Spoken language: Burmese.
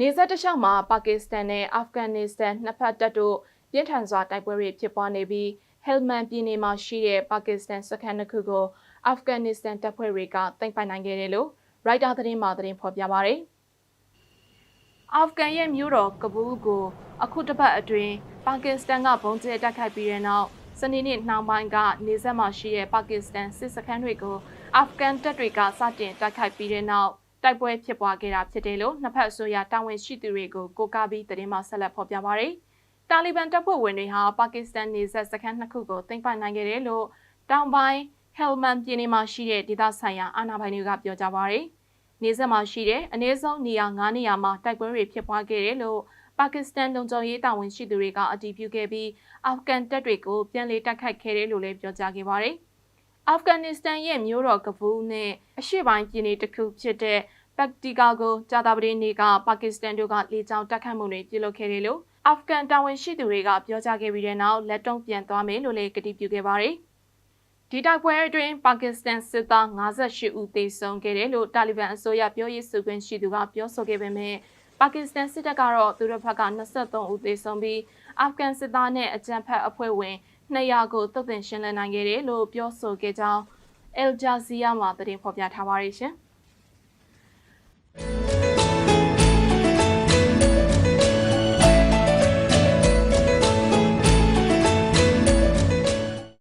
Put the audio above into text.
နေဆက်တစ်လျှောက်မှာပါကစ္စတန်နဲ့အာဖဂန်နစ္စတန်နှစ်ဖက်တပ်တို့ပြင်းထန်စွာတိုက်ပွဲတွေဖြစ်ပွားနေပြီးဟဲလ်မန်ပြည်နယ်မှာရှိတဲ့ပါကစ္စတန်စခန်းတစ်ခုကိုအာဖဂန်နစ္စတန်တပ်ဖွဲ့တွေကသိမ်းပိုက်နိုင်ခဲ့တယ်လို့ရိုက်တာသတင်းမှာသတင်းဖော်ပြပါရယ်အာဖဂန်ရဲ့မြို့တော်ကဘူးကိုအခုတစ်ပတ်အတွင်းပါကစ္စတန်ကဘုံကျဲတိုက်ခိုက်ပြီးတဲ့နောက်စနေနေ့နှောင်းပိုင်းကနေဆက်မှာရှိတဲ့ပါကစ္စတန်စစ်စခန်းတွေကိုအာဖဂန်တပ်တွေကစတင်တိုက်ခိုက်ပြီးတဲ့နောက် တိုက်ပွဲဖြစ်ပွားခဲ့တာဖြစ်တယ်လို့နှစ်ဖက်အစိုးရတာဝန်ရှိသူတွေကိုကိုးကားပြီးသတင်းမှဆက်လက်ဖော်ပြပါရယ်တာလီဘန်တပ်ဖွဲ့ဝင်တွေဟာပါကစ္စတန်နေဆက်စခန်းနှစ်ခုကိုသိမ်းပိုက်နိုင်ခဲ့တယ်လို့တောင်ပိုင်းဟဲလ်မန်ပြည်နယ်မှာရှိတဲ့ဒေသဆိုင်ရာအာဏာပိုင်တွေကပြောကြားပါရယ်နေဆက်မှာရှိတဲ့အနည်းဆုံးနေရာ9နေရာမှာတိုက်ပွဲတွေဖြစ်ပွားခဲ့တယ်လို့ပါကစ္စတန်လုံခြုံရေးတာဝန်ရှိသူတွေကအတည်ပြုခဲ့ပြီးအာဖဂန်တပ်တွေကိုပြန်လည်တိုက်ခိုက်ခဲ့တယ်လို့လည်းပြောကြားခဲ့ပါတယ်။ အာဖဂန်နစ္စတန်ရဲ့မြို့တော်ကဘူးနဲ့အရှေ့ပိုင်းပြည်နယ်တစ်ခုဖြစ်တဲ့ပတ်တီကာကိုကြာသပတေးနေ့ကပါကစ္စတန်တို့ကလေကြောင်းတိုက်ခိုက်မှုတွေပြုလုပ်ခဲ့တယ်လို့အာဖဂန်တာဝန်ရှိသူတွေကပြောကြားခဲ့ပြီးတဲ့နောက်လက်တုံ့ပြန်သွားမယ်လို့လည်းကတိပြုခဲ့ပါတယ်။ဒီတိုက်ပွဲအတွင်းပါကစ္စတန်စစ်သား58ဦးသေဆုံးခဲ့တယ်လို့တာလီဘန်အစိုးရပြောရေးဆိုခွင့်ရှိသူကပြောဆိုခဲ့ပေမဲ့ပါကစ္စတန်စစ်တပ်ကတော့သူတို့ဘက်က23ဦးသေဆုံးပြီးအာဖဂန်စစ်သားနဲ့အကြမ်းဖက်အဖွဲ့ဝင် 200ကိုတုတ်တင်ရှင်းလင်းနိုင်ခဲ့တယ်လို့ပြောဆိုခဲ့ကြောင်း El Jazeera မှာသတင်းဖော်ပြထားပါတယ်ရှင်။